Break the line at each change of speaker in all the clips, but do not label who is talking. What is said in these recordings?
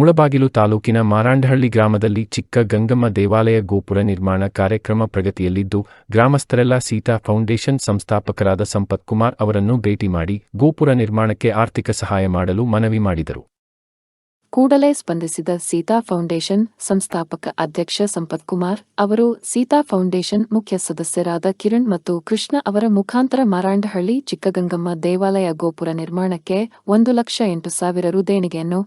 ಮುಳಬಾಗಿಲು ತಾಲೂಕಿನ ಮಾರಾಂಡಹಳ್ಳಿ ಗ್ರಾಮದಲ್ಲಿ ಚಿಕ್ಕ ಗಂಗಮ್ಮ ದೇವಾಲಯ ಗೋಪುರ ನಿರ್ಮಾಣ ಕಾರ್ಯಕ್ರಮ ಪ್ರಗತಿಯಲ್ಲಿದ್ದು, ಗ್ರಾಮಸ್ಥರೆಲ್ಲ ಸೀತಾ ಫೌಂಡೇಶನ್ ಸಂಸ್ಥಾಪಕರಾದ ಸಂಪತ್ ಕುಮಾರ್ ಅವರನ್ನು ಭೇಟಿ ಮಾಡಿ ಗೋಪುರ ನಿರ್ಮಾಣಕ್ಕೆ ಆರ್ಥಿಕ ಸಹಾಯ ಮಾಡಲು ಮನವಿ ಮಾಡಿದರು.
ಕೂಡಲೇ ಸ್ಪಂದಿಸಿದ ಸೀತಾ ಫೌಂಡೇಶನ್ ಸಂಸ್ಥಾಪಕ ಅಧ್ಯಕ್ಷ ಸಂಪತ್ ಕುಮಾರ್ ಅವರು ಸೀತಾ ಫೌಂಡೇಶನ್ ಮುಖ್ಯ ಸದಸ್ಯರಾದ ಕಿರಣ್ ಮತ್ತು ಕೃಷ್ಣ ಅವರ ಮುಖಾಂತರ ಮಾರಾಂಡಹಳ್ಳಿ ಚಿಕ್ಕಗಂಗಮ್ಮ ದೇವಾಲಯ ಗೋಪುರ ನಿರ್ಮಾಣಕ್ಕೆ ಒಂದು ಲಕ್ಷ ಎಂಟು ಸಾವಿರ ರು ದೇಣಿಗೆಯನ್ನು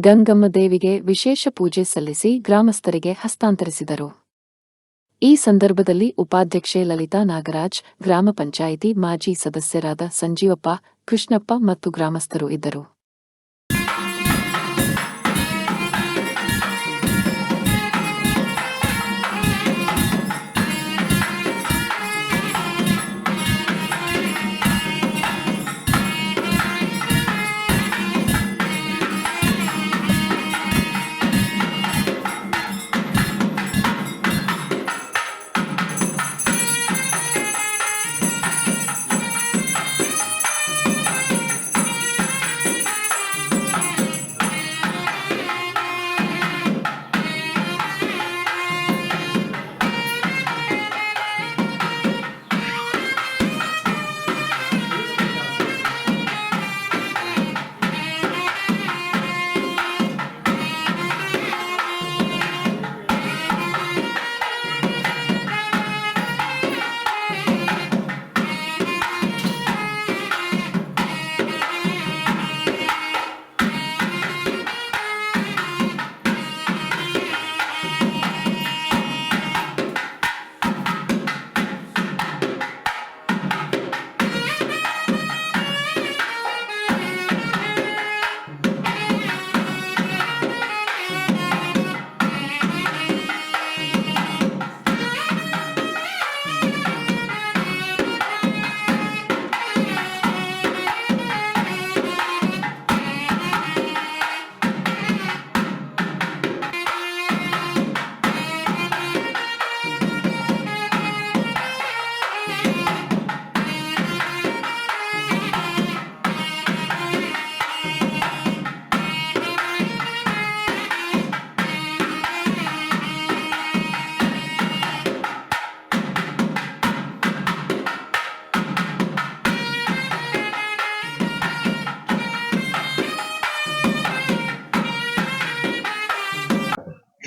ಗಂಗಮ್ಮ ದೇವಿಗೆ ವಿಶೇಷ ಪೂಜೆ ಸಲ್ಲಿಸಿ ಗ್ರಾಮಸ್ಥರಿಗೆ ಹಸ್ತಾಂತರಿಸಿದರು. ಈ ಸಂದರ್ಭದಲ್ಲಿ ಉಪಾಧ್ಯಕ್ಷೆ ಲಲಿತಾ ನಾಗರಾಜ್, ಗ್ರಾಮ ಪಂಚಾಯಿತಿ ಮಾಜಿ ಸದಸ್ಯರಾದ ಸಂಜೀವಪ್ಪ, ಕೃಷ್ಣಪ್ಪ ಮತ್ತು ಗ್ರಾಮಸ್ಥರು ಇದ್ದರು.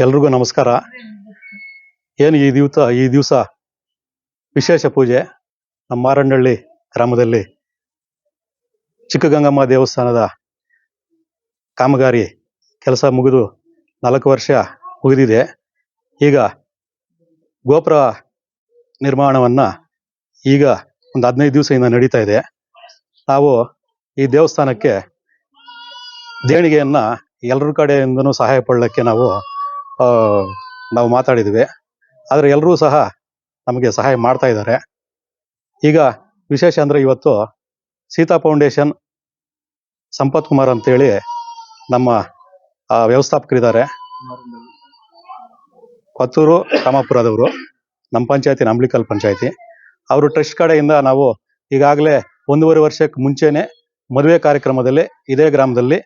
ಎಲ್ರಿಗೂ ನಮಸ್ಕಾರ. ಏನು ಈ ದಿವಸ ಈ ದಿವಸ ವಿಶೇಷ ಪೂಜೆ ನಮ್ಮ ಮಾರಣ್ಣಹಳ್ಳಿ ಗ್ರಾಮದಲ್ಲಿ. ಚಿಕ್ಕಗಂಗಮ್ಮ ದೇವಸ್ಥಾನದ ಕಾಮಗಾರಿ ಕೆಲಸ ಮುಗಿದು ನಾಲ್ಕು ವರ್ಷ ಮುಗಿದಿದೆ. ಈಗ ಗೋಪುರ ನಿರ್ಮಾಣವನ್ನ ಈಗ ಒಂದು ಹದಿನೈದು ದಿವಸದಿಂದ ನಡೀತಾ ಇದೆ. ನಾವು ಈ ದೇವಸ್ಥಾನಕ್ಕೆ ದೇಣಿಗೆಯನ್ನ ಎಲ್ಲರ ಕಡೆಯಿಂದನೂ ಸಹಾಯ ಪಡಲಿಕ್ಕೆ ನಾವು ನಾವು ಮಾತಾಡಿದ್ವಿ. ಆದರೆ ಎಲ್ಲರೂ ಸಹ ನಮಗೆ ಸಹಾಯ ಮಾಡ್ತಾ ಇದ್ದಾರೆ. ಈಗ ವಿಶೇಷ ಅಂದರೆ ಇವತ್ತು ಸೀತಾ ಫೌಂಡೇಶನ್ ಸಂಪತ್ ಕುಮಾರ್ ಅಂತೇಳಿ ನಮ್ಮ ವ್ಯವಸ್ಥಾಪಕರಿದ್ದಾರೆ. ಕೊತ್ತೂರು ರಾಮಾಪುರದವರು, ನಮ್ಮ ಪಂಚಾಯತಿ ನಂಬ್ಲಿಕಲ್ ಪಂಚಾಯತಿ. ಅವರು ಟ್ರಸ್ಟ್ ಕಡೆಯಿಂದ ನಾವು ಈಗಾಗಲೇ ಒಂದೂವರೆ ವರ್ಷಕ್ಕೆ ಮುಂಚೆನೆ ಮದುವೆ ಕಾರ್ಯಕ್ರಮದಲ್ಲಿ ಇದೇ ಗ್ರಾಮದಲ್ಲಿ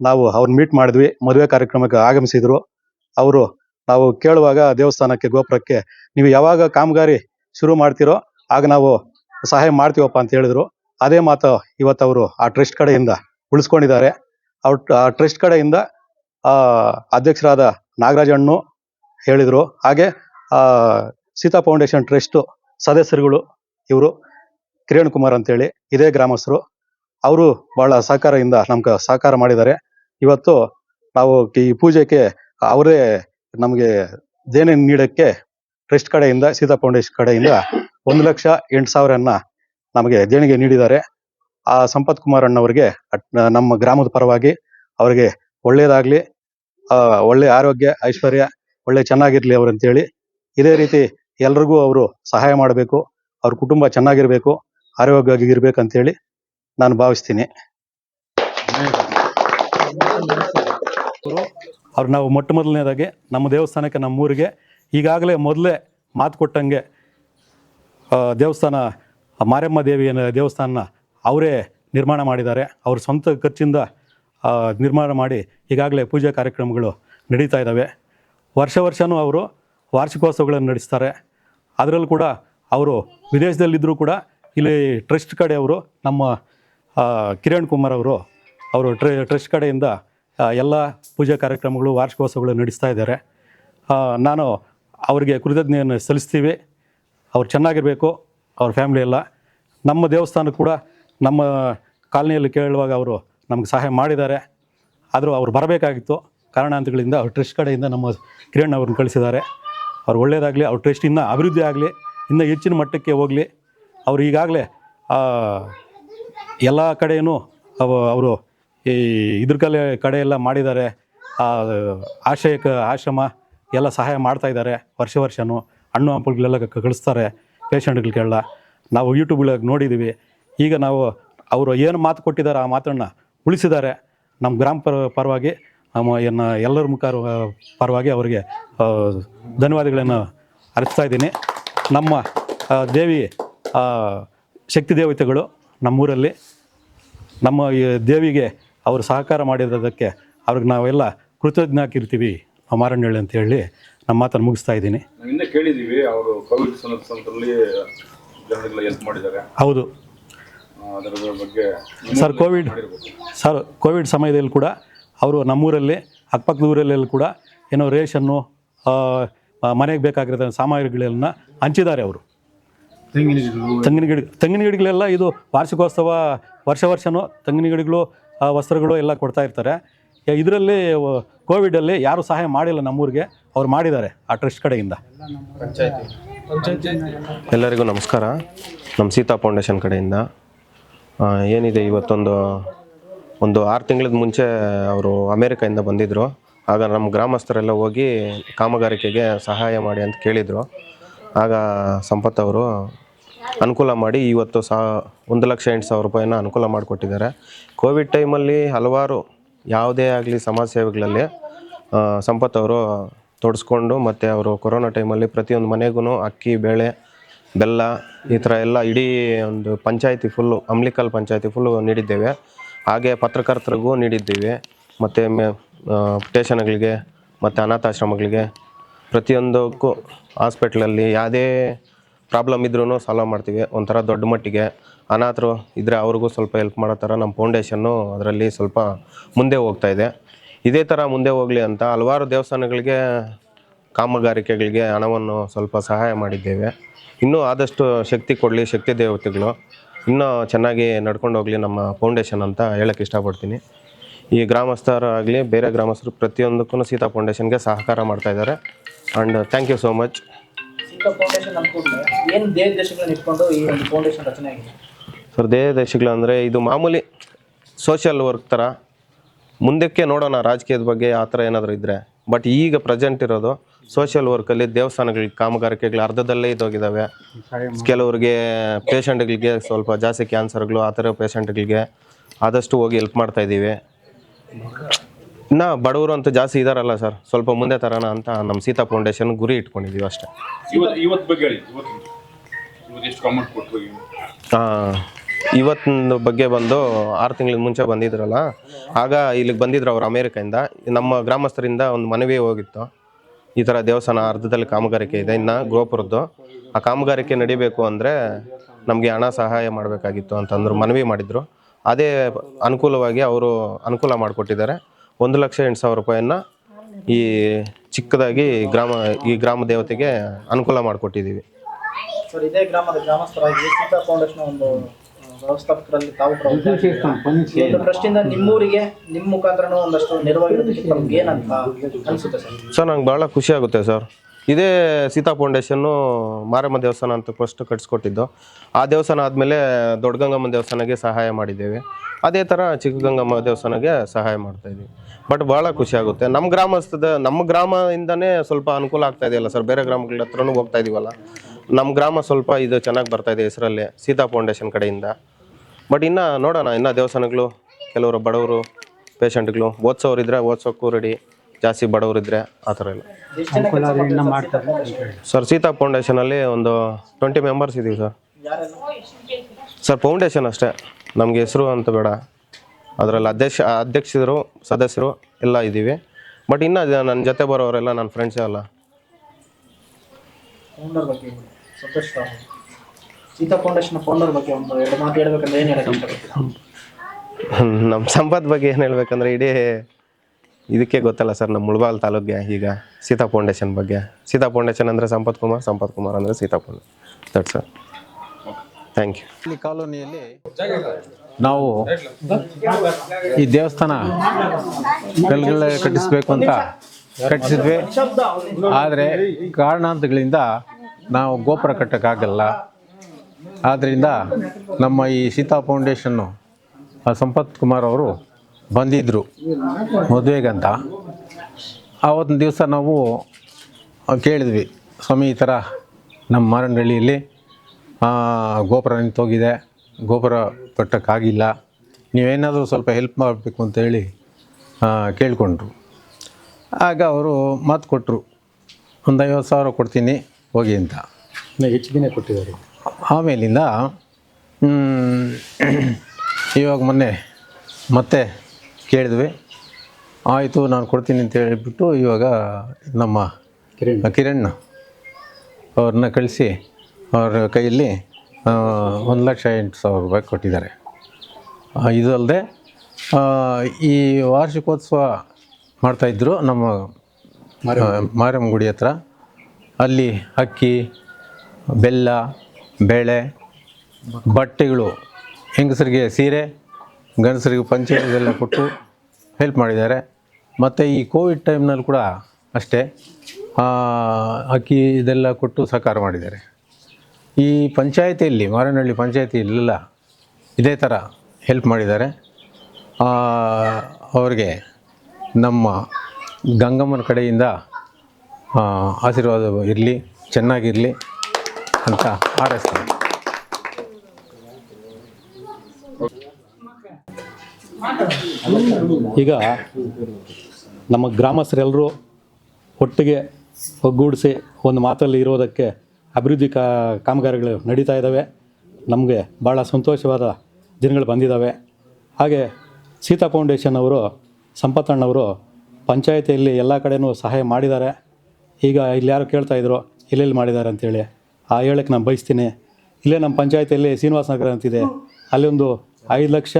ನಾವು ಅವ್ರನ್ನ ಮೀಟ್ ಮಾಡಿದ್ವಿ. ಮದುವೆ ಕಾರ್ಯಕ್ರಮಕ್ಕೆ ಆಗಮಿಸಿದ್ರು. ಅವರು ನಾವು ಕೇಳುವಾಗ ದೇವಸ್ಥಾನಕ್ಕೆ, ಗೋಪುರಕ್ಕೆ ನೀವು ಯಾವಾಗ ಕಾಮಗಾರಿ ಶುರು ಮಾಡ್ತೀರೋ ಆಗ ನಾವು ಸಹಾಯ ಮಾಡ್ತೀವಪ್ಪ ಅಂತ ಹೇಳಿದ್ರು. ಅದೇ ಮಾತು ಇವತ್ತು ಅವರು ಆ ಟ್ರಸ್ಟ್ ಕಡೆಯಿಂದ ಉಳಿಸ್ಕೊಂಡಿದ್ದಾರೆ. ಅವ್ರ, ಆ ಟ್ರಸ್ಟ್ ಕಡೆಯಿಂದ ಅಧ್ಯಕ್ಷರಾದ ನಾಗರಾಜಣ್ಣು ಹೇಳಿದರು. ಹಾಗೆ ಸೀತಾ ಫೌಂಡೇಶನ್ ಟ್ರಸ್ಟ್ ಸದಸ್ಯರುಗಳು ಇವರು ಕಿರಣ್ ಕುಮಾರ್ ಅಂತೇಳಿ, ಇದೇ ಗ್ರಾಮಸ್ಥರು. ಅವರು ಬಹಳ ಸಹಕಾರದಿಂದ ನಮ್ಗೆ ಸಹಕಾರ ಮಾಡಿದ್ದಾರೆ. ಇವತ್ತು ನಾವು ಈ ಪೂಜೆಗೆ ಅವರೇ ನಮಗೆ ದೇಣಿ ನೀಡಕ್ಕೆ ಟ್ರಸ್ಟ್ ಕಡೆಯಿಂದ, ಸೀತಾ ಫೌಂಡೇಶನ್ ಕಡೆಯಿಂದ ಒಂದು ಲಕ್ಷ ಎಂಟು ಸಾವಿರನ್ನ ನಮಗೆ ದೇಣಿಗೆ ನೀಡಿದ್ದಾರೆ. ಆ ಸಂಪತ್ ಕುಮಾರ್ ಅಣ್ಣವರಿಗೆ, ನಮ್ಮ ಗ್ರಾಮದ ಪರವಾಗಿ ಅವರಿಗೆ ಒಳ್ಳೇದಾಗ್ಲಿ ಒಳ್ಳೆ ಆರೋಗ್ಯ, ಐಶ್ವರ್ಯ, ಒಳ್ಳೆ ಚೆನ್ನಾಗಿರ್ಲಿ ಅವ್ರು ಅಂತೇಳಿ. ಇದೇ ರೀತಿ ಎಲ್ರಿಗೂ ಅವರು ಸಹಾಯ ಮಾಡಬೇಕು, ಅವ್ರ ಕುಟುಂಬ ಚೆನ್ನಾಗಿರ್ಬೇಕು, ಆರೋಗ್ಯವಾಗಿ ಇರ್ಬೇಕಂತೇಳಿ ನಾನು ಭಾವಿಸ್ತೀನಿ. ಅವ್ರು ನಾವು ಮೊಟ್ಟ ಮೊದಲನೇದಾಗಿ ನಮ್ಮ ದೇವಸ್ಥಾನಕ್ಕೆ ನಮ್ಮ ಊರಿಗೆ ಈಗಾಗಲೇ ಮೊದಲೇ ಮಾತು ಕೊಟ್ಟಂಗೆ ದೇವಸ್ಥಾನ, ಮಾರಮ್ಮ ದೇವಿಯ ದೇವಸ್ಥಾನ ಅವರೇ ನಿರ್ಮಾಣ ಮಾಡಿದ್ದಾರೆ. ಅವ್ರ ಸ್ವಂತ ಖರ್ಚಿಂದ ನಿರ್ಮಾಣ ಮಾಡಿ ಈಗಾಗಲೇ ಪೂಜಾ ಕಾರ್ಯಕ್ರಮಗಳು ನಡೀತಾ ಇದ್ದಾವೆ. ವರ್ಷ ವರ್ಷವೂ ಅವರು ವಾರ್ಷಿಕೋತ್ಸವಗಳನ್ನು ನಡೆಸ್ತಾರೆ. ಅದರಲ್ಲೂ ಕೂಡ ಅವರು ವಿದೇಶದಲ್ಲಿದ್ದರೂ ಕೂಡ ಇಲ್ಲಿ ಟ್ರಸ್ಟ್ ಕಡೆಯವರು ನಮ್ಮ ಕಿರಣ್ ಕುಮಾರ್ ಅವರು ಅವರು ಟ್ರ, ಟ್ರಸ್ಟ್ ಕಡೆಯಿಂದ ಎಲ್ಲ ಪೂಜಾ ಕಾರ್ಯಕ್ರಮಗಳು, ವಾರ್ಷಿಕೋತ್ಸವಗಳು ನಡೆಸ್ತಾ ಇದ್ದಾರೆ. ನಾನು ಅವರಿಗೆ ಕೃತಜ್ಞೆಯನ್ನು ಸಲ್ಲಿಸ್ತೀವಿ. ಅವ್ರು ಚೆನ್ನಾಗಿರಬೇಕು, ಅವ್ರ ಫ್ಯಾಮಿಲಿ ಎಲ್ಲ. ನಮ್ಮ ದೇವಸ್ಥಾನ ಕೂಡ ನಮ್ಮ ಕಾಲನಿಯಲ್ಲಿ ಕೇಳುವಾಗ ಅವರು ನಮಗೆ ಸಹಾಯ ಮಾಡಿದ್ದಾರೆ. ಆದರೂ ಅವ್ರು ಬರಬೇಕಾಗಿತ್ತು. ಕಾರಣಾಂತರಗಳಿಂದ ಅವ್ರ ಟ್ರಸ್ಟ್ ಕಡೆಯಿಂದ ನಮ್ಮ ಕಿರಣ್ ಅವ್ರನ್ನ ಕಳಿಸಿದ್ದಾರೆ. ಅವ್ರು ಒಳ್ಳೆಯದಾಗಲಿ ಅವ್ರ ಟ್ರಸ್ಟ್ ಇನ್ನೂ ಅಭಿವೃದ್ಧಿ ಆಗಲಿ, ಇನ್ನೂ ಹೆಚ್ಚಿನ ಮಟ್ಟಕ್ಕೆ ಹೋಗಲಿ. ಅವರು ಈಗಾಗಲೇ ಎಲ್ಲ ಕಡೆಯೂ ಅವರು ಈ ಇದ್ರ ಕಲೆ ಕಡೆ ಎಲ್ಲ ಮಾಡಿದ್ದಾರೆ. ಆಶ್ರಯಕ್ಕೆ ಆಶ್ರಮ ಎಲ್ಲ ಸಹಾಯ ಮಾಡ್ತಾ ಇದ್ದಾರೆ ವರ್ಷ ವರ್ಷವೂ ಹಣ್ಣು ಹಂಪಲುಗಳೆಲ್ಲ ಕಳಿಸ್ತಾರೆ ಪೇಷಂಟ್ಗಳಿಗೆಲ್ಲ ನಾವು ಯೂಟ್ಯೂಬ್ಗಳಿಗೆ ನೋಡಿದ್ದೀವಿ. ಈಗ ನಾವು ಅವರು ಏನು ಮಾತು ಕೊಟ್ಟಿದ್ದಾರೆ ಆ ಮಾತನ್ನು ಉಳಿಸಿದ್ದಾರೆ. ನಮ್ಮ ಗ್ರಾಮ ಪರ, ಪರವಾಗಿ, ನಮ್ಮ ಏನು, ಎಲ್ಲರ ಮುಖ ಪರವಾಗಿ ಅವರಿಗೆ ಧನ್ಯವಾದಗಳನ್ನು ಅರ್ಪಿಸ್ತಾ ಇದ್ದೀನಿ. ನಮ್ಮ ದೇವಿ ಶಕ್ತಿ ದೇವತೆಗಳು ನಮ್ಮೂರಲ್ಲಿ, ನಮ್ಮ ದೇವಿಗೆ ಅವರು ಸಹಕಾರ ಮಾಡಿರೋದಕ್ಕೆ ಅವ್ರಿಗೆ ನಾವೆಲ್ಲ ಕೃತಜ್ಞಾಕಿರ್ತೀವಿ. ಮಾರಣ್ಣಳ್ಳಿ ಅಂತ ಹೇಳಿ ನಮ್ಮ ಮಾತನ್ನು ಮುಗಿಸ್ತಾ ಇದ್ದೀನಿ.
ನಾವು ಹಿಂದೆ ಕೇಳಿದ್ದೀವಿ ಅವರು ಕೋವಿಡ್ ಸಂದರ್ಭದಲ್ಲಿ ಜನರಿಗೆಲ್ಲ ಹೆಲ್ಪ್ ಮಾಡಿದ್ದಾರೆ.
ಹೌದು.
ಅದರ ಬಗ್ಗೆ
ಸರ್ ಕೋವಿಡ್ ಸರ್ ಕೋವಿಡ್ ಸಮಯದಲ್ಲಿ ಕೂಡ ಅವರು ನಮ್ಮೂರಲ್ಲಿ ಅಕ್ಕಪಕ್ಕದ ಊರಲ್ಲೆಲ್ಲ ಕೂಡ ಏನೋ ರೇಷನ್ನು ಮನೆಗೆ ಬೇಕಾಗಿರೋ ಸಾಮಗ್ರಿಗಳನ್ನ ಹಂಚಿದ್ದಾರೆ ಅವರು. ತೆಂಗಿನ ಗಿಡ ತೆಂಗಿನ ಗಿಡಗಳೆಲ್ಲ ಇದು ವಾರ್ಷಿಕೋತ್ಸವ ವರ್ಷ ವರ್ಷವೂ ತೆಂಗಿನ ಗಿಡಗಳು ವಸ್ತ್ರಗಳು ಎಲ್ಲ ಕೊಡ್ತಾ ಇರ್ತಾರೆ. ಇದರಲ್ಲಿ ಕೋವಿಡಲ್ಲಿ ಯಾರೂ ಸಹಾಯ ಮಾಡಿಲ್ಲ ನಮ್ಮೂರಿಗೆ ಅವ್ರು ಮಾಡಿದ್ದಾರೆ ಆ ಟ್ರಸ್ಟ್ ಕಡೆಯಿಂದ.
ಎಲ್ಲರಿಗೂ ನಮಸ್ಕಾರ. ನಮ್ಮ ಸೀತಾ ಫೌಂಡೇಶನ್ ಕಡೆಯಿಂದ ಏನಿದೆ ಇವತ್ತೊಂದು ಒಂದು ಆರು ತಿಂಗಳದ ಮುಂಚೆ ಅವರು ಅಮೇರಿಕಾಯಿಂದ ಬಂದಿದ್ದರು ಆಗ ನಮ್ಮ ಗ್ರಾಮಸ್ಥರೆಲ್ಲ ಹೋಗಿ ಕಾಮಗಾರಿಕೆಗೆ ಸಹಾಯ ಮಾಡಿ ಅಂತ ಕೇಳಿದರು. ಆಗ ಸಂಪತ್ ಅವರು ಅನುಕೂಲ ಮಾಡಿ ಇವತ್ತು ಸಾ ಒಂದು ಲಕ್ಷ ಎಂಟು ಸಾವಿರ ರೂಪಾಯಿನ ಅನುಕೂಲ ಮಾಡಿಕೊಟ್ಟಿದ್ದಾರೆ. ಕೋವಿಡ್ ಟೈಮಲ್ಲಿ ಹಲವಾರು ಯಾವುದೇ ಆಗಲಿ ಸಮಾಜ ಸೇವೆಗಳಲ್ಲಿ ಸಂಪತ್ ಅವರು ತೊಡಸ್ಕೊಂಡು ಮತ್ತು ಅವರು ಕೊರೋನಾ ಟೈಮಲ್ಲಿ ಪ್ರತಿಯೊಂದು ಮನೆಗೂ ಅಕ್ಕಿ, ಬೇಳೆ, ಬೆಲ್ಲ ಈ ಥರ ಎಲ್ಲ ಇಡೀ ಒಂದು ಪಂಚಾಯಿತಿ ಫುಲ್ಲು, ಅಂಬ್ಲಿಕಲ್ ಪಂಚಾಯಿತಿ ಫುಲ್ಲು ನೀಡಿದ್ದೇವೆ. ಹಾಗೆ ಪತ್ರಕರ್ತರಿಗೂ ನೀಡಿದ್ದೀವಿ. ಮತ್ತು ಸ್ಟೇಷನ್ಗಳಿಗೆ, ಮತ್ತು ಅನಾಥಾಶ್ರಮಗಳಿಗೆ ಪ್ರತಿಯೊಂದಕ್ಕೂ ಹಾಸ್ಪಿಟ್ಲಲ್ಲಿ ಯಾವುದೇ ಪ್ರಾಬ್ಲಮ್ ಇದ್ರೂ ಸಾಲ್ವ್ ಮಾಡ್ತೀವಿ. ಒಂಥರ ದೊಡ್ಡ ಮಟ್ಟಿಗೆ ಅನಾಥರು ಇದ್ದರೆ ಅವ್ರಿಗೂ ಸ್ವಲ್ಪ ಹೆಲ್ಪ್ ಮಾಡೋ ಥರ ನಮ್ಮ ಫೌಂಡೇಶನ್ನು ಅದರಲ್ಲಿ ಸ್ವಲ್ಪ ಮುಂದೆ ಹೋಗ್ತಾ ಇದೆ. ಇದೇ ಥರ ಮುಂದೆ ಹೋಗಲಿ ಅಂತ ಹಲವಾರು ದೇವಸ್ಥಾನಗಳಿಗೆ ಕಾಮಗಾರಿಕೆಗಳಿಗೆ ಹಣವನ್ನು ಸ್ವಲ್ಪ ಸಹಾಯ ಮಾಡಿದ್ದೇವೆ. ಇನ್ನೂ ಆದಷ್ಟು ಶಕ್ತಿ ಕೊಡಲಿ, ಶಕ್ತಿ ದೇವತೆಗಳು. ಇನ್ನೂ ಚೆನ್ನಾಗಿ ನಡ್ಕೊಂಡು ಹೋಗಲಿ ನಮ್ಮ ಫೌಂಡೇಶನ್ ಅಂತ ಹೇಳಕ್ಕೆ ಇಷ್ಟಪಡ್ತೀನಿ. ಈ ಗ್ರಾಮಸ್ಥರಾಗಲಿ, ಬೇರೆ ಗ್ರಾಮಸ್ಥರು ಪ್ರತಿಯೊಂದಕ್ಕೂ ಸೀತಾ ಫೌಂಡೇಶನ್ಗೆ ಸಹಕಾರ ಮಾಡ್ತಾಯಿದ್ದಾರೆ and thank you so much
Sita foundation ಏನು ದೇವ ದೇಶಗಳನ್ನ ಇಟ್ಕೊಂಡು ಈ ಒಂದು ಫೌಂಡೇಶನ್ ರಚನೆ ಆಗಿದೆ?
ಸರ್ ದೇಹ ದೇಶಗಳು ಅಂದರೆ ಇದು ಮಾಮೂಲಿ ಸೋಷಿಯಲ್ ವರ್ಕ್ ಥರ ಮುಂದಕ್ಕೆ ನೋಡೋಣ ರಾಜಕೀಯದ ಬಗ್ಗೆ ಆ ಥರ ಏನಾದರೂ ಇದ್ದರೆ ಬಟ್ ಈಗ ಪ್ರೆಸೆಂಟ್ ಇರೋದು ಸೋಷಿಯಲ್ ವರ್ಕಲ್ಲಿ ದೇವಸ್ಥಾನಗಳಿಗೆ ಕಾಮಗಾರಿಕೆಗಳು ಅರ್ಧದಲ್ಲೇ ಇದೋಗಿದ್ದಾವೆ ಕೆಲವರಿಗೆ ಪೇಷಂಟ್ಗಳಿಗೆ ಸ್ವಲ್ಪ ಜಾಸ್ತಿ ಕ್ಯಾನ್ಸರ್ಗಳು ಆ ಥರ ಪೇಷಂಟ್ಗಳಿಗೆ ಆದಷ್ಟು ಹೋಗಿ ಹೆಲ್ಪ್ ಮಾಡ್ತಾ ಇದ್ದೀವಿ. ಇನ್ನು ಬಡವರು ಅಂತ ಜಾಸ್ತಿ ಇದಾರಲ್ಲ ಸರ್. ಸ್ವಲ್ಪ ಮುಂದೆ ತರೋಣ ಅಂತ ನಮ್ಮ ಸೀತಾ ಫೌಂಡೇಶನ್ ಗುರಿ ಇಟ್ಕೊಂಡಿದೀವಿ ಅಷ್ಟೇ.
ಇವತ್ತು ಇವತ್ತು ಬಗ್ಗೆ ಹೇಳಿ ಇವತ್ತು ಇವತ್ತು ಎಷ್ಟು ಕಾಮೆಂಟ್ ಕೊಟ್ಟರು
ಇವತ್ತಿನ ಬಗ್ಗೆ ಬಂದು ಆರು ತಿಂಗಳ ಮುಂಚೆ ಬಂದಿದ್ರಲ್ಲ ಆಗ ಇಲ್ಲಿಗೆ ಬಂದಿದ್ರು ಅವ್ರು ಅಮೇರಿಕೆಯಿಂದ. ನಮ್ಮ ಗ್ರಾಮಸ್ಥರಿಂದ ಒಂದು ಮನವಿ ಹೋಗಿತ್ತು. ಈ ಥರ ದೇವಸ್ಥಾನ ಅರ್ಧದಲ್ಲಿ ಕಾಮಗಾರಿಕೆ ಇದೆ ಇನ್ನು ಗೋಪುರದ್ದು. ಆ ಕಾಮಗಾರಿಕೆ ನಡಿಬೇಕು ಅಂದರೆ ನಮಗೆ ಹಣ ಸಹಾಯ ಮಾಡಬೇಕಾಗಿತ್ತು ಅಂತಂದ್ರು ಮನವಿ ಮಾಡಿದರು. ಅದೇ ಅನುಕೂಲವಾಗಿ ಅವರು ಅನುಕೂಲ ಮಾಡಿಕೊಟ್ಟಿದ್ದಾರೆ. ಒಂದು ಲಕ್ಷ ಎಂಟು ಸಾವಿರ ರೂಪಾಯಿಯನ್ನು ಈ ಚಿಕ್ಕದಾಗಿ ಗ್ರಾಮ ಈ ಗ್ರಾಮ ದೇವತೆಗೆ ಅನುಕೂಲ ಮಾಡಿಕೊಟ್ಟಿದ್ದೀವಿ
ಸರ್ ಇದೇ ಗ್ರಾಮದ ಗ್ರಾಮಸ್ಥರಾಗಿ ಸೀತಾ ಫೌಂಡೇಶನ್ ಒಂದು ವ್ಯವಸ್ಥಾಪಕರಲ್ಲಿ ತಾವು ಕೂಡ ಒಬ್ಬರಾಗಿದ್ದೀರಿ. ಈ ಟ್ರಸ್ಟಿಂದ ನಿಮ್ಮೂರಿಗೆ ನಿಮ್ಮ ಮುಖಾಂತರನೂ ಒಂದಷ್ಟು ನೆರವಾಗಿರೋದಕ್ಕೆ ತಮ್ಗೆ ಏನಂತ ಅನಿಸುತ್ತೆ ಸರ್
ಸರ್ ನಂಗೆ ಭಾಳ ಖುಷಿ ಆಗುತ್ತೆ ಸರ್ ಇದೇ ಸೀತಾ ಫೌಂಡೇಶನ್ನು ಮಾರಮ್ಮ ದೇವಸ್ಥಾನ ಅಂತ ಫಸ್ಟ್ ಕಟ್ಸ್ಕೊಟ್ಟಿದ್ದು. ಆ ದೇವಸ್ಥಾನ ಆದಮೇಲೆ ದೊಡ್ಡ ಗಂಗಮ್ಮ ದೇವಸ್ಥಾನಕ್ಕೆ ಸಹಾಯ ಮಾಡಿದ್ದೇವೆ. ಅದೇ ಥರ ಚಿಕ್ಕ ಗಂಗಮ್ಮ ದೇವಸ್ಥಾನಕ್ಕೆ ಸಹಾಯ ಮಾಡ್ತಾ ಇದ್ದೀವಿ. ಬಟ್ ಭಾಳ ಖುಷಿ ಆಗುತ್ತೆ. ನಮ್ಮ ಗ್ರಾಮಸ್ಥದ ನಮ್ಮ ಗ್ರಾಮದಿಂದನೇ ಸ್ವಲ್ಪ ಅನುಕೂಲ ಆಗ್ತಾ ಇದೆಯಲ್ಲ ಸರ್ ಬೇರೆ ಗ್ರಾಮಗಳ ಹತ್ರನೂ ಹೋಗ್ತಾ ಇದೀವಲ್ಲ? ನಮ್ಮ ಗ್ರಾಮ ಸ್ವಲ್ಪ ಇದು ಚೆನ್ನಾಗಿ ಬರ್ತಾ ಇದೆ ಹೆಸರಲ್ಲಿ, ಸೀತಾ ಫೌಂಡೇಶನ್ ಕಡೆಯಿಂದ. ಬಟ್ ಇನ್ನು ನೋಡೋಣ, ಇನ್ನು ದೇವಸ್ಥಾನಗಳು, ಕೆಲವರು ಬಡವರು ಪೇಷಂಟ್ಗಳು ಓದ್ಸೋರಿದ್ರೆ ಓದ್ಸೋಕ್ಕೂ ರೆಡಿ ಜಾಸ್ತಿ ಬಡವರಿದ್ದರೆ ಆ ಥರ ಎಲ್ಲ ಸರ್ ಸೀತಾ ಫೌಂಡೇಶನಲ್ಲಿ ಒಂದು ಟ್ವೆಂಟಿ ಮೆಂಬರ್ಸ್ ಇದ್ದೀವಿ ಸರ್. ಸರ್ ಫೌಂಡೇಶನ್ ಅಷ್ಟೇ. ನಮಗೆ ಹೆಸರು ಅಂತ ಬೇಡ. ಅದರಲ್ಲಿ ಅಧ್ಯಕ್ಷ ಅಧ್ಯಕ್ಷರು ಸದಸ್ಯರು ಎಲ್ಲ ಇದ್ದೀವಿ ಬಟ್ ಇನ್ನು ನನ್ನ ಜೊತೆ ಬರೋರೆಲ್ಲ ನನ್ನ ಫ್ರೆಂಡ್ಸೇ ಅಲ್ಲ. ನಮ್ಮ ಸಂಪತ್ ಬಗ್ಗೆ ಏನು ಹೇಳ್ಬೇಕಂದ್ರೆ ಇಡೀ ಇದಕ್ಕೆ ಗೊತ್ತಲ್ಲ ಸರ್ ನಮ್ಮ ಮುಳಬಾಲ್ ತಾಲೂಕಿಗೆ ಈಗ ಸೀತಾ ಫೌಂಡೇಶನ್ ಬಗ್ಗೆ. ಸೀತಾ ಫೌಂಡೇಶನ್ ಅಂದರೆ ಸಂಪತ್ ಕುಮಾರ್ ಸಂಪತ್ ಕುಮಾರ್ ಅಂದರೆ Sita foundation. That sir thank you
ಇಲ್ಲಿ ಕಾಲೋನಿಯಲ್ಲಿ ನಾವು ಈ ದೇವಸ್ಥಾನ ಕಲ್ಗಳ ಕಟ್ಟಿಸ್ಬೇಕು ಅಂತ ಕಟ್ಟಿಸಿದ್ವಿ. ಆದರೆ ಕಾರಣಾಂತಗಳಿಂದ ನಾವು ಗೋಪುರ ಕಟ್ಟೋಕ್ಕಾಗಲ್ಲ. ಆದ್ದರಿಂದ ನಮ್ಮ ಈ ಸೀತಾ ಫೌಂಡೇಶನ್ನು ಆ ಸಂಪತ್ ಕುಮಾರ್ ಅವರು ಬಂದಿದ್ದರು ಮದುವೆಗಂತ. ಆವತ್ತಿನ ದಿವಸ ನಾವು ಕೇಳಿದ್ವಿ ಸ್ವಾಮಿ ಈ ಥರ ನಮ್ಮ ಮಾರನಹಳ್ಳಿಯಲ್ಲಿ ಗೋಪುರ ನಿಂತೋಗಿದೆ ಗೋಪುರ ಕಟ್ಟೋಕ್ಕಾಗಿಲ್ಲ ನೀವೇನಾದರೂ ಸ್ವಲ್ಪ ಹೆಲ್ಪ್ ಮಾಡಬೇಕು ಅಂತೇಳಿ ಕೇಳಿಕೊಂಡ್ರು. ಆಗ ಅವರು ಮಾತು ಕೊಟ್ಟರು ಒಂದು ಐವತ್ತು ಸಾವಿರ ಕೊಡ್ತೀನಿ ಹೋಗಿ ಅಂತ.
ಹೆಚ್ಚು ದಿನ ಕೊಟ್ಟಿದ್ದಾರೆ.
ಆಮೇಲಿಂದ ಇವಾಗ ಮೊನ್ನೆ ಮತ್ತೆ ಕೇಳಿದ್ವಿ. ಆಯಿತು ನಾನು ಕೊಡ್ತೀನಿ ಅಂತ ಹೇಳಿಬಿಟ್ಟು ಇವಾಗ ನಮ್ಮ
ಕಿರಣ್.
ಕಿರಣ್ ಅವ್ರನ್ನ ಕಳಿಸಿ ಅವ್ರ ಕೈಯಲ್ಲಿ ಒಂದು ಲಕ್ಷ ಎಂಟು ಸಾವಿರ ರೂಪಾಯಿ ಕೊಟ್ಟಿದ್ದಾರೆ. ಇದಲ್ಲದೆ ಇದು ಅಲ್ಲದೆ ಈ ವಾರ್ಷಿಕೋತ್ಸವ ಮಾಡ್ತಾಯಿದ್ರು ನಮ್ಮ ಮಾರಮ್ಮ ಗುಡಿ ಹತ್ರ. ಅಲ್ಲಿ ಅಕ್ಕಿ ಬೆಲ್ಲ ಬೇಳೆ ಬಟ್ಟೆಗಳು ಹೆಂಗಸರಿಗೆ ಸೀರೆ ಗಂಡಸರಿಗೆ ಪಂಚಾಯಿತಿ ಇದೆಲ್ಲ ಕೊಟ್ಟು ಹೆಲ್ಪ್ ಮಾಡಿದ್ದಾರೆ. ಮತ್ತು ಈ ಕೋವಿಡ್ ಟೈಮ್ನಲ್ಲಿ ಕೂಡ ಅಷ್ಟೇ ಅಕ್ಕಿ ಇದೆಲ್ಲ ಕೊಟ್ಟು ಸಹಕಾರ ಮಾಡಿದ್ದಾರೆ. ಈ ಪಂಚಾಯತಿಯಲ್ಲಿ, ಮಾರನಹಳ್ಳಿ ಪಂಚಾಯತಿಯಲ್ಲೆಲ್ಲ ಇದೇ ಥರ ಹೆಲ್ಪ್ ಮಾಡಿದ್ದಾರೆ. ಅವ್ರಿಗೆ ನಮ್ಮ ಗಂಗಮ್ಮನ ಕಡೆಯಿಂದ ಆಶೀರ್ವಾದ ಇರಲಿ, ಚೆನ್ನಾಗಿರಲಿ ಅಂತ ಹಾರೈಸ್ತೀನಿ
ಈಗ ನಮ್ಮ ಗ್ರಾಮಸ್ಥರೆಲ್ಲರೂ ಒಟ್ಟಿಗೆ ಒಗ್ಗೂಡಿಸಿ ಒಂದು ಮಾತಲ್ಲಿ ಇರೋದಕ್ಕೆ ಅಭಿವೃದ್ಧಿ ಕಾ, ಕಾಮಗಾರಿಗಳು ನಡೀತಾ ಇದ್ದಾವೆ. ನಮಗೆ ಭಾಳ ಸಂತೋಷವಾದ ದಿನಗಳು ಬಂದಿದ್ದಾವೆ. ಹಾಗೆ ಸೀತಾ ಫೌಂಡೇಶನ್ ಅವರು ಸಂಪತ್ತಣ್ಣವರು ಪಂಚಾಯತಿಯಲ್ಲಿ ಎಲ್ಲ ಕಡೆಯೂ ಸಹಾಯ ಮಾಡಿದ್ದಾರೆ. ಈಗ ಇಲ್ಲಿ ಯಾರು ಕೇಳ್ತಾ ಇದ್ರು, ಎಲ್ಲೆಲ್ಲಿ ಮಾಡಿದ್ದಾರೆ ಅಂತೇಳಿ. ಆ ಹೇಳಕ್ಕೆ ನಾನು ಬಯಸ್ತೀನಿ. ಇಲ್ಲೇ ನಮ್ಮ ಪಂಚಾಯತಿಯಲ್ಲಿ ಶ್ರೀನಿವಾಸ ನಗರ ಅಂತಿದೆ. ಒಂದು ಐದು ಲಕ್ಷ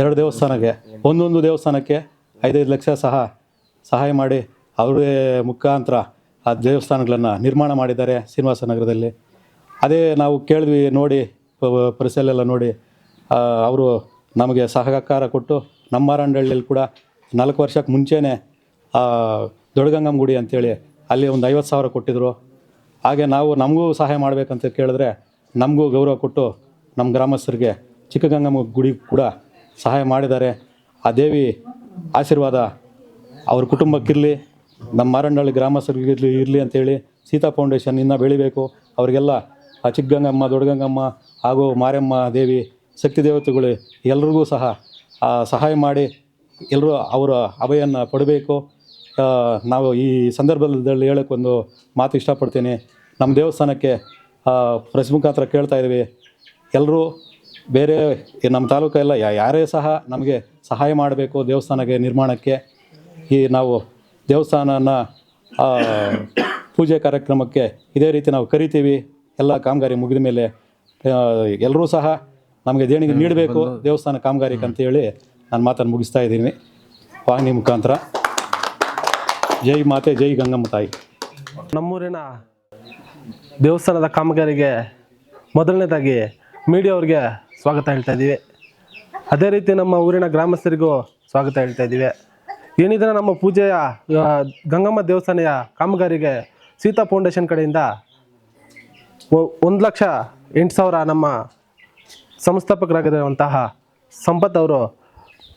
ಎರಡು ದೇವಸ್ಥಾನಕ್ಕೆ? ಒಂದೊಂದು ದೇವಸ್ಥಾನಕ್ಕೆ? ಐದೈದು ಲಕ್ಷ ಸಹ ಸಹಾಯ ಮಾಡಿ ಅವರೇ ಮುಖಾಂತರ ಆ ದೇವಸ್ಥಾನಗಳನ್ನು ನಿರ್ಮಾಣ ಮಾಡಿದ್ದಾರೆ ಶ್ರೀನಿವಾಸ ನಗರದಲ್ಲಿ. ಅದೇ ನಾವು ಕೇಳಿದ್ವಿ ನೋಡಿ ಪರಿಸರಲ್ಲೆಲ್ಲ ನೋಡಿ ಅವರು ನಮಗೆ ಸಹಕಾರ ಕೊಟ್ಟು ನಮ್ಮ ಮಾರಾಂಡಹಳ್ಳಿಯಲ್ಲಿ ಕೂಡ ನಾಲ್ಕು ವರ್ಷಕ್ಕೆ ಮುಂಚೆನೇ ದೊಡ್ಡಗಂಗಮ್ಮ ಗುಡಿ ಅಂತೇಳಿ ಅಲ್ಲಿ ಒಂದು ಐವತ್ತು ಸಾವಿರ ಕೊಟ್ಟಿದ್ದರು ಹಾಗೆ ನಾವು ನಮಗೂ ಸಹಾಯ ಮಾಡಬೇಕಂತ ಕೇಳಿದ್ರೆ ನಮಗೂ ಗೌರವ ಕೊಟ್ಟು ನಮ್ಮ ಗ್ರಾಮಸ್ಥರಿಗೆ ಚಿಕ್ಕಗಂಗಮ್ಮ ಗುಡಿ ಕೂಡ ಸಹಾಯ ಮಾಡಿದ್ದಾರೆ. ಆ ದೇವಿ ಆಶೀರ್ವಾದ ಅವ್ರ ಕುಟುಂಬಕ್ಕಿರಲಿ, ನಮ್ಮ ಮಾರಣ್ಣಳ್ಳಿ ಗ್ರಾಮಸ್ಥರಿಗಿರಲಿ, ಇರಲಿ ಅಂತೇಳಿ ಸೀತಾ ಫೌಂಡೇಶನ್ ಇನ್ನೂ ಬೆಳಿಬೇಕು. ಅವರಿಗೆಲ್ಲ ಆ ಚಿಕ್ಕಗಂಗಮ್ಮ, ದೊಡ್ಡಗಂಗಮ್ಮ ಹಾಗೂ ಮಾರಮ್ಮ ದೇವಿ ಶಕ್ತಿ ದೇವತೆಗಳು ಎಲ್ರಿಗೂ ಸಹ ಸಹಾಯ ಮಾಡಿ ಎಲ್ಲರೂ ಅವರ ಅಭಯನ್ನು ಪಡಬೇಕು. ನಾವು ಈ ಸಂದರ್ಭದಲ್ಲಿ ಹೇಳೋಕ್ಕೊಂದು ಮಾತು ಇಷ್ಟಪಡ್ತೀನಿ. ನಮ್ಮ ದೇವಸ್ಥಾನಕ್ಕೆ ಪ್ರೆಸ್ ಮುಖಾಂತರ ಕೇಳ್ತಾ ಇದ್ದೀವಿ. ಎಲ್ಲರೂ ಬೇರೆ ನಮ್ಮ ತಾಲೂಕೆಲ್ಲ ಯಾರೇ ಸಹ ನಮಗೆ ಸಹಾಯ ಮಾಡಬೇಕು ದೇವಸ್ಥಾನಕ್ಕೆ, ನಿರ್ಮಾಣಕ್ಕೆ, ಈ ನಾವು ದೇವಸ್ಥಾನನ ಪೂಜೆ ಕಾರ್ಯಕ್ರಮಕ್ಕೆ ಇದೇ ರೀತಿ ನಾವು ಕರಿತೀವಿ. ಎಲ್ಲ ಕಾಮಗಾರಿ ಮುಗಿದ ಮೇಲೆ ಎಲ್ಲರೂ ಸಹ ನಮಗೆ ದೇಣಿಗೆ ನೀಡಬೇಕು ದೇವಸ್ಥಾನ ಕಾಮಗಾರಿಕೆ ಅಂತೇಳಿ ನಾನು ಮಾತನ್ನು ಮುಗಿಸ್ತಾ ಇದ್ದೀನಿ. ವಾಹಿನಿ ಮುಖಾಂತರ. ಜೈ ಮಾತೆ, ಜೈ ಗಂಗಮ್ಮ ತಾಯಿ.
ನಮ್ಮೂರಿನ ದೇವಸ್ಥಾನದ ಕಾಮಗಾರಿಗೆ ಮೊದಲನೇದಾಗಿ ಮೀಡಿಯಾವ್ರಿಗೆ ಸ್ವಾಗತ ಹೇಳ್ತಾ ಇದ್ದೀವಿ. ಅದೇ ರೀತಿ ನಮ್ಮ ಊರಿನ ಗ್ರಾಮಸ್ಥರಿಗೂ ಸ್ವಾಗತ ಹೇಳ್ತಾ ಇದ್ದೀವಿ. ಏನಿದ್ರೆ ನಮ್ಮ ಪೂಜೆಯ ಗಂಗಮ್ಮ ದೇವಸ್ಥಾನೆಯ ಕಾಮಗಾರಿಗೆ ಸೀತಾ ಫೌಂಡೇಶನ್ ಕಡೆಯಿಂದ ಒಂದು ಲಕ್ಷ ಎಂಟು ಸಾವಿರ ನಮ್ಮ ಸಂಸ್ಥಾಪಕರಾಗಿರುವಂತಹ ಸಂಪತ್ ಅವರು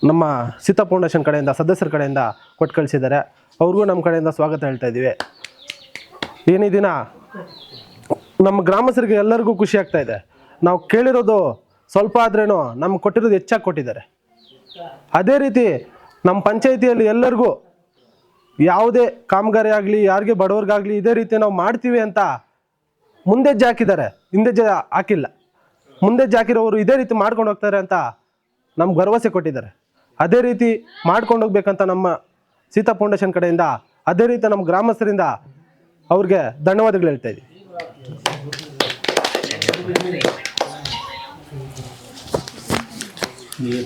ನಮ್ಮ ಸೀತಾ ಫೌಂಡೇಶನ್ ಕಡೆಯಿಂದ, ಸದಸ್ಯರ ಕಡೆಯಿಂದ ಕೊಟ್ಟು ಕಳಿಸಿದ್ದಾರೆ. ಅವ್ರಿಗೂ ನಮ್ಮ ಕಡೆಯಿಂದ ಸ್ವಾಗತ ಹೇಳ್ತಾ ಇದ್ದೀವಿ. ಏನಿದಿನ ನಮ್ಮ ಗ್ರಾಮಸ್ಥರಿಗೆ ಎಲ್ಲರಿಗೂ ಖುಷಿ ಆಗ್ತಾ ಇದೆ. ನಾವು ಕೇಳಿರೋದು ಸ್ವಲ್ಪ ಆದ್ರೇನು ನಮ್ಗೆ ಕೊಟ್ಟಿರೋದು ಹೆಚ್ಚಾಗಿ ಕೊಟ್ಟಿದ್ದಾರೆ. ಅದೇ ರೀತಿ ನಮ್ಮ ಪಂಚಾಯಿತಿಯಲ್ಲಿ ಎಲ್ಲರಿಗೂ ಯಾವುದೇ ಕಾಮಗಾರಿ ಆಗಲಿ, ಯಾರಿಗೆ ಬಡವ್ರಿಗಾಗಲಿ ಇದೇ ರೀತಿ ನಾವು ಮಾಡ್ತೀವಿ ಅಂತ ಮುಂದೆ ಹಾಕಿದ್ದಾರೆ. ಹಿಂದೆ ಜ ಹಾಕಿಲ್ಲ. ಮುಂದೆ ಹಾಕಿರೋರು ಇದೇ ರೀತಿ ಮಾಡ್ಕೊಂಡು ಹೋಗ್ತಾರೆ ಅಂತ ನಮ್ಗೆ ಭರವಸೆ ಕೊಟ್ಟಿದ್ದಾರೆ. ಅದೇ ರೀತಿ ಮಾಡ್ಕೊಂಡು ಹೋಗ್ಬೇಕಂತ ನಮ್ಮ ಸೀತಾ ಫೌಂಡೇಶನ್ ಕಡೆಯಿಂದ, ಅದೇ ರೀತಿ ನಮ್ಮ ಗ್ರಾಮಸ್ಥರಿಂದ ಅವ್ರಿಗೆ ಧನ್ಯವಾದಗಳು ಹೇಳ್ತಾ ಇದ್ದೀವಿ নিয়ে